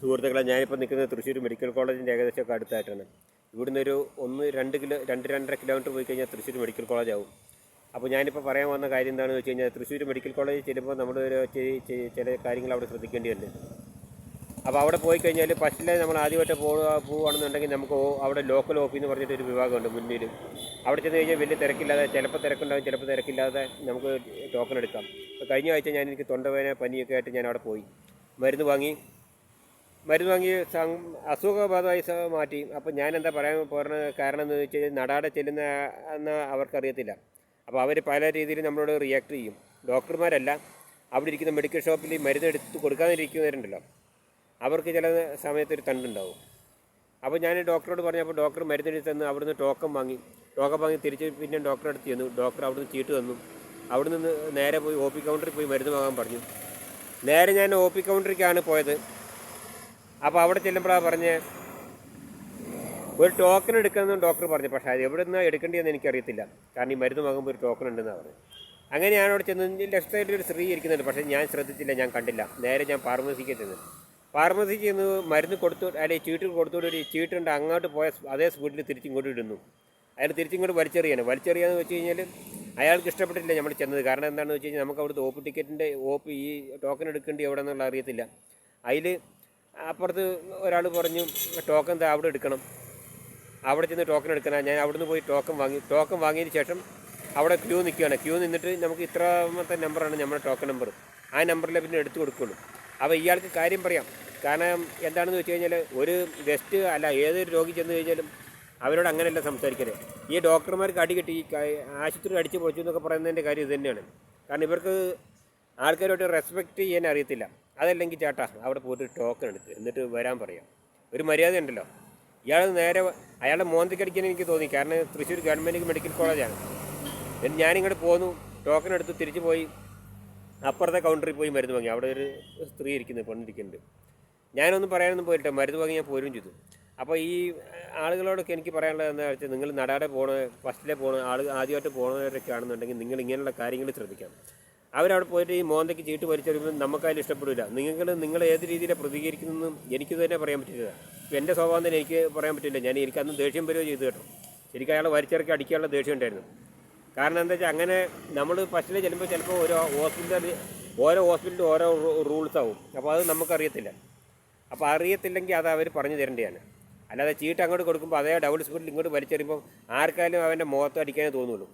സുഹൃത്തുക്കളെ ഞാനിപ്പോൾ നിൽക്കുന്നത് തൃശ്ശൂർ മെഡിക്കൽ കോളേജിന്റെ ഏകദേശമൊക്കെ അടുത്തായിട്ടാണ്. ഇവിടുന്ന് ഒരു ഒന്ന് രണ്ട് കിലോ രണ്ട് രണ്ടര കിലോമീറ്റർ പോയി കഴിഞ്ഞാൽ തൃശ്ശൂർ മെഡിക്കൽ കോളേജ് ആവും. അപ്പോൾ ഞാനിപ്പോൾ പറയാൻ വന്ന കാര്യം എന്താണെന്ന് വെച്ച് കഴിഞ്ഞാൽ തൃശ്ശൂർ മെഡിക്കൽ കോളേജിൽ ചെല്ലുമ്പോൾ നമ്മൾ ഒരു ചില കാര്യങ്ങൾ അവിടെ ശ്രദ്ധിക്കേണ്ടതുണ്ട് അപ്പോൾ അവിടെ പോയി കഴിഞ്ഞാൽ ഫസ്റ്റിലെ നമ്മൾ ആദ്യമായിട്ട് പോവുക പോവുകയാണെന്നുണ്ടെങ്കിൽ നമുക്ക് അവിടെ ലോക്കൽ ഓഫീസ് എന്ന് പറഞ്ഞിട്ട് ഒരു വിഭാഗമുണ്ട് മുന്നിൽ അവിടെ ചെന്ന് കഴിഞ്ഞാൽ വലിയ തിരക്കില്ലാതെ ചിലപ്പോൾ തിരക്കുണ്ടാകും ചിലപ്പോൾ തിരക്കില്ലാതെ നമുക്ക് ടോക്കൺ എടുക്കാം. കഴിഞ്ഞ ആഴ്ച ഞാൻ എനിക്ക് തൊണ്ടവേദന പനിയൊക്കെ ആയിട്ട് ഞാൻ അവിടെ പോയി. മരുന്ന് വാങ്ങി മരുന്ന് വാങ്ങി അസുഖബാധമായി മാറ്റി. അപ്പോൾ ഞാൻ എന്താ പറയാൻ പോകുന്ന കാരണം എന്ന് വെച്ച് കഴിഞ്ഞാൽ നടാടെ ചെല്ലുന്ന എന്ന് അവർക്കറിയത്തില്ല. അപ്പോൾ അവർ പല രീതിയിൽ നമ്മളോട് റിയാക്ട് ചെയ്യും. ഡോക്ടർമാരല്ല. അവിടെ ഇരിക്കുന്ന മെഡിക്കൽ ഷോപ്പിൽ മരുന്ന് എടുത്ത് കൊടുക്കാതിരിക്കുന്നവരുണ്ടല്ലോ. അവർക്ക് ചില സമയത്ത് ഒരു തണ്ടുണ്ടാവും. അപ്പോൾ ഞാൻ ഡോക്ടറോട് പറഞ്ഞപ്പോൾ ഡോക്ടർ മരുന്നെടുത്ത് തന്നു അവിടുന്ന് ടോക്കൺ വാങ്ങി. ടോക്കൺ വാങ്ങി തിരിച്ച് പിന്നെ ഡോക്ടറെ അടുത്ത് ചെന്നു. ഡോക്ടർ അവിടുന്ന് ചീട്ട് തന്നു. അവിടെ നിന്ന് നേരെ പോയി ഒ പി കൗണ്ടറിൽ പോയി മരുന്ന് വാങ്ങാൻ പറഞ്ഞു. നേരെ ഞാൻ ഒ പി കൗണ്ടറിലേക്കാണ് പോയത്. അപ്പോൾ അവിടെ ചെല്ലുമ്പോഴാണ് പറഞ്ഞ് ഒരു ടോക്കൺ എടുക്കണമെന്ന് ഡോക്ടർ പറഞ്ഞു. പക്ഷേ അത് എവിടെ നിന്നാണ് എടുക്കേണ്ടതെന്ന് എനിക്കറിയത്തില്ല. കാരണം ഈ മരുന്ന് വാങ്ങുമ്പോൾ ഒരു ടോക്കൺ ഉണ്ടെന്ന് പറഞ്ഞു. അങ്ങനെ ഞാൻ അവിടെ ചെന്ന് ലെഫ്റ്റ് സൈഡിൽ ഒരു സ്ത്രീ ഇരിക്കുന്നുണ്ട്. പക്ഷേ ഞാൻ ശ്രദ്ധിച്ചില്ല ഞാൻ കണ്ടില്ല. നേരെ ഞാൻ ഫാർമസിക്ക് ചെന്നു. ഫാർമസിക്ക് ചെന്ന് മരുന്ന് കൊടുത്തു അല്ലെങ്കിൽ ചീട്ട് കൊടുത്തോട് ഒരു ചീട്ടുണ്ട് അങ്ങോട്ട് പോയ അതേ സ്പീഡിൽ തിരിച്ചിങ്ങോട്ട് ഇടുന്നു. അയാൾ തിരിച്ചിങ്ങോട്ട് വലിച്ചെറിയാണ്. വലിച്ചെറിയാന്ന് വെച്ച് കഴിഞ്ഞാൽ അയാൾക്ക് ഇഷ്ടപ്പെട്ടില്ല നമ്മൾ ചെന്നത്. കാരണം എന്താണെന്ന് വെച്ച് കഴിഞ്ഞാൽ നമുക്ക് അവിടുത്തെ ഓപ്പ് ടിക്കറ്റിന്റെ ഓപ്പ് ഈ ടോക്കൺ എടുക്കേണ്ടി എവിടെ എന്നുള്ള അറിയത്തില്ല. അതിൽ അപ്പുറത്ത് ഒരാൾ പറഞ്ഞു ടോക്കൺ അവിടെ എടുക്കണം. അവിടെ ചെന്ന് ടോക്കൺ എടുക്കണം ഞാൻ അവിടുന്ന് പോയി ടോക്കൺ വാങ്ങി ടോക്കൺ വാങ്ങിയതിന് ശേഷം അവിടെ ക്യൂ നിൽക്കുകയാണ്. ക്യൂ നിന്നിട്ട് നമുക്ക് ഇത്രാമത്തെ നമ്പറാണ് നമ്മുടെ ടോക്കൺ നമ്പർ. ആ നമ്പറിൽ പിന്നെ എടുത്തു കൊടുക്കുള്ളൂ അപ്പോൾ ഇയാൾക്ക് കാര്യം പറയാം. കാരണം എന്താണെന്ന് വെച്ച് കഴിഞ്ഞാൽ ഒരു ഗസ്റ്റ് അല്ല ഏതൊരു രോഗി ചെന്ന് കഴിഞ്ഞാലും അവരോട് അങ്ങനെയല്ല സംസാരിക്കരുത് ഈ ഡോക്ടർമാർക്ക് അടി കിട്ടി ആശുപത്രി അടിച്ച് പൊളിച്ചു എന്നൊക്കെ പറയുന്നതിന്റെ കാര്യം ഇത് തന്നെയാണ്. കാരണം ഇവർക്ക് ആൾക്കാരോട്ട് റെസ്പെക്റ്റ് ചെയ്യാൻ അറിയത്തില്ല. അതല്ലെങ്കിൽ ചേട്ടാ അവിടെ പോയിട്ട് ടോക്കൺ എടുത്ത് എന്നിട്ട് വരാൻ പറയാം. ഒരു മര്യാദ ഉണ്ടല്ലോ. ഇയാൾ നേരെ അയാളെ മോന്തിക്കടിക്കാൻ എനിക്ക് തോന്നി കാരണം തൃശ്ശൂർ ഗവൺമെന്റ് മെഡിക്കൽ കോളേജാണ് എന്നിട്ട് ഞാനിങ്ങോട്ട് പോന്നു ടോക്കൺ എടുത്ത് തിരിച്ചു പോയി അപ്പുറത്തെ കൗണ്ടറിൽ പോയി മരുന്ന് വാങ്ങി. അവിടെ ഒരു സ്ത്രീ ഇരിക്കുന്നു പെണ്ണിരിക്കുന്നുണ്ട്. ഞാനൊന്നും പറയാനൊന്നും പോയിട്ടില്ല മരുന്ന് വാങ്ങി ഞാൻ പോരും ചെയ്തു. അപ്പോൾ ഈ ആളുകളോടൊക്കെ എനിക്ക് പറയാനുള്ളത് എന്താ വെച്ചാൽ നിങ്ങൾ നടാടെ പോണ ഫസ്റ്റിലെ പോണ ആൾ ആദ്യമായിട്ട് പോണവരൊക്കെ ആണെന്നുണ്ടെങ്കിൽ നിങ്ങൾ ഇങ്ങനെയുള്ള കാര്യങ്ങൾ ശ്രദ്ധിക്കാം അവരവിടെ പോയിട്ട് ഈ മോന്തയ്ക്ക് ചീട്ട് വലിച്ചെടുക്കുമ്പോൾ നമുക്കതിൽ ഇഷ്ടപ്പെടില്ല. നിങ്ങൾ നിങ്ങൾ ഏത് രീതിയിലാണ് പ്രതികരിക്കുന്നതെന്നും എനിക്ക് തന്നെ പറയാൻ പറ്റില്ല. എന്റെ സ്വഭാവം തന്നെ എനിക്ക് പറയാൻ പറ്റില്ല. ഞാൻ എനിക്കന്ന് ദേഷ്യം വരികയോ ചെയ്തു കേട്ടോ. എനിക്ക് അയാളെ വലിച്ചിറക്കി അടിക്കാനുള്ള ദേഷ്യം ഉണ്ടായിരുന്നു. കാരണം എന്താ വെച്ചാൽ അങ്ങനെ നമ്മൾ ഫസ്റ്റിൽ ചെല്ലുമ്പോൾ ചിലപ്പോൾ ഓരോ ഹോസ്പിറ്റലിൽ ഓരോ ഹോസ്പിറ്റലിൽ ഓരോ റൂൾസ് ആവും. അപ്പോൾ അത് നമുക്കറിയത്തില്ല. അപ്പോൾ അറിയത്തില്ലെങ്കിൽ അത് അവർ പറഞ്ഞു തരേണ്ടതാണ്. അല്ലാതെ ചീട്ട് അങ്ങോട്ട് കൊടുക്കുമ്പോൾ അതേ ഡബിൾ സ്പീഡിൽ ഇങ്ങോട്ട് വലിച്ചെറിയുമ്പോൾ ആർക്കായാലും അവന്റെ മുഖത്ത് അടിക്കാനേ തോന്നുള്ളൂ.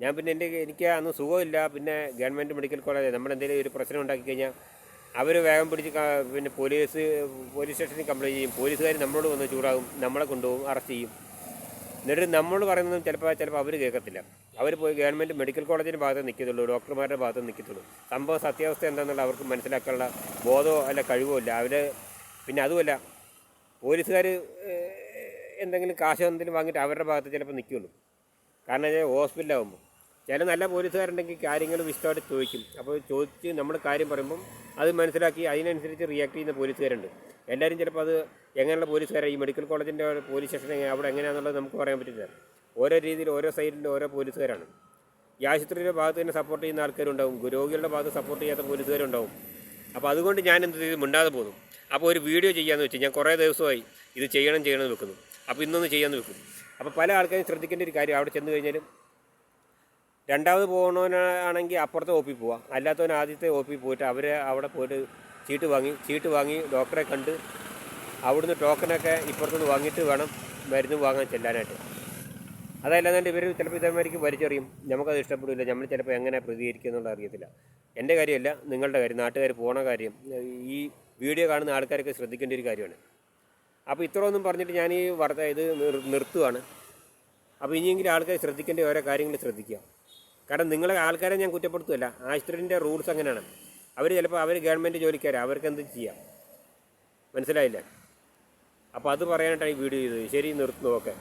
ഞാൻ പിന്നെ എന്റെ എനിക്ക് അന്ന് സുഖമില്ല. പിന്നെ ഗവൺമെന്റ് മെഡിക്കൽ കോളേജ് നമ്മളെന്തെങ്കിലും ഒരു പ്രശ്നം ഉണ്ടാക്കി കഴിഞ്ഞാൽ അവർ വേഗം പിടിച്ച് പിന്നെ പോലീസ് പോലീസ് സ്റ്റേഷനിൽ കംപ്ലയിന്റ് ചെയ്യും. പോലീസുകാർ നമ്മളോട് വന്ന് ചൂടാകും. നമ്മളെ കൊണ്ടുപോകും. അറസ്റ്റ് ചെയ്യും. എന്നിട്ട് നമ്മൾ പറയുന്നതും ചിലപ്പോൾ ചിലപ്പോൾ അവർ കേൾക്കത്തില്ല. അവർ പോയി ഗവൺമെന്റ് മെഡിക്കൽ കോളേജിന്റെ ഭാഗത്ത് നിൽക്കത്തുള്ളൂ ഡോക്ടർമാരുടെ ഭാഗത്ത് നിൽക്കത്തുള്ളൂ സംഭവം സത്യാവസ്ഥ എന്താണെന്നുള്ള അവർക്ക് മനസ്സിലാക്കാനുള്ള ബോധമോ അല്ല കഴിവോ ഇല്ല. അവർ പിന്നെ അതുമല്ല പോലീസുകാർ എന്തെങ്കിലും കാശോ എന്തെങ്കിലും വാങ്ങിയിട്ട് അവരുടെ ഭാഗത്ത് ചിലപ്പോൾ നിൽക്കുള്ളൂ കാരണം വെച്ചാൽ ഹോസ്പിറ്റലാകുമ്പോൾ ചില നല്ല പോലീസുകാരുണ്ടെങ്കിൽ കാര്യങ്ങൾ വിശദമായിട്ട് ചോദിക്കും. അപ്പോൾ ചോദിച്ച് നമ്മൾ കാര്യം പറയുമ്പം അത് മനസ്സിലാക്കി അതിനനുസരിച്ച് റിയാക്ട് ചെയ്യുന്ന പോലീസുകാരുണ്ട്. എല്ലാവരും ചിലപ്പോൾ അത് എങ്ങനെയുള്ള പോലീസുകാരാണ്? ഈ മെഡിക്കൽ കോളേജിന്റെ പോലീസ് സ്റ്റേഷൻ അവിടെ എങ്ങനെയാണെന്നുള്ളത് നമുക്ക് പറയാൻ പറ്റില്ല. ഓരോ രീതിയിൽ ഓരോ സൈഡിൽ ഓരോ പോലീസുകാരാണ്. ഈ ആശുപത്രിയുടെ ഭാഗത്ത് തന്നെ സപ്പോർട്ട് ചെയ്യുന്ന ആൾക്കാരുണ്ടാവും. രോഗികളുടെ ഭാഗത്ത് സപ്പോർട്ട് ചെയ്യാത്ത പോലീസുകാരുണ്ടാവും. അപ്പോൾ അതുകൊണ്ട് ഞാൻ എന്ത് ചെയ്തു? മിണ്ടാതെ പോകുന്നു അപ്പോൾ ഒരു വീഡിയോ ചെയ്യാമെന്ന് വെച്ച് ഞാൻ കുറേ ദിവസമായി ഇത് ചെയ്യണം ചെയ്യണമെന്ന് വെക്കുന്നു. അപ്പോൾ ഇന്നൊന്ന് ചെയ്യാമെന്ന് വെക്കും അപ്പോൾ പല ആൾക്കാരും ശ്രദ്ധിക്കേണ്ട ഒരു കാര്യം അവിടെ ചെന്ന് കഴിഞ്ഞാലും രണ്ടാമത് പോകണവനാണെങ്കിൽ അപ്പുറത്തെ ഒ പോവാം. അല്ലാത്തവൻ ആദ്യത്തെ ഒ പോയിട്ട് അവരെ അവിടെ പോയിട്ട് ചീട്ട് വാങ്ങി ചീട്ട് വാങ്ങി ഡോക്ടറെ കണ്ട് അവിടുന്ന് ടോക്കനൊക്കെ ഇപ്പുറത്തുനിന്ന് വാങ്ങിയിട്ട് വേണം മരുന്ന് വാങ്ങാൻ ചെല്ലാനായിട്ട്. അതല്ലാതെ ഇവർ ചിലപ്പോൾ ഇതേമാതിരിക്ക് വലിച്ചെറിയും നമുക്കത് ഇഷ്ടപ്പെടില്ല. നമ്മൾ ചിലപ്പോൾ എങ്ങനെ പ്രതികരിക്കും എന്നുള്ള അറിയത്തില്ല. എന്റെ കാര്യമല്ല നിങ്ങളുടെ കാര്യം നാട്ടുകാർ പോണ കാര്യം ഈ വീഡിയോ കാണുന്ന ആൾക്കാരൊക്കെ ശ്രദ്ധിക്കേണ്ട ഒരു കാര്യമാണ്. അപ്പോൾ ഇത്രയൊന്നും പറഞ്ഞിട്ട് ഞാൻ ഈ വാർത്ത ഇത് നിർത്തുവാണ്. അപ്പോൾ ഇനിയെങ്കിലും ആൾക്കാർ ശ്രദ്ധിക്കേണ്ട ഓരോ കാര്യങ്ങൾ ശ്രദ്ധിക്കുക. കാരണം നിങ്ങളെ ആൾക്കാരെ ഞാൻ കുറ്റപ്പെടുത്തുമല്ല ആശുപത്രിന്റെ റൂൾസ് അങ്ങനെയാണ്. അവർ ചിലപ്പോൾ അവർ ഗവൺമെന്റ് ജോലിക്കാരെ. അവർക്ക് എന്ത് ചെയ്യാം? മനസ്സിലായില്ലേ? അപ്പോൾ അത് പറയാനായിട്ടാണ് ഈ വീഡിയോ ചെയ്തത്. ശരി നിർത്തുന്നു. ഓക്കെ.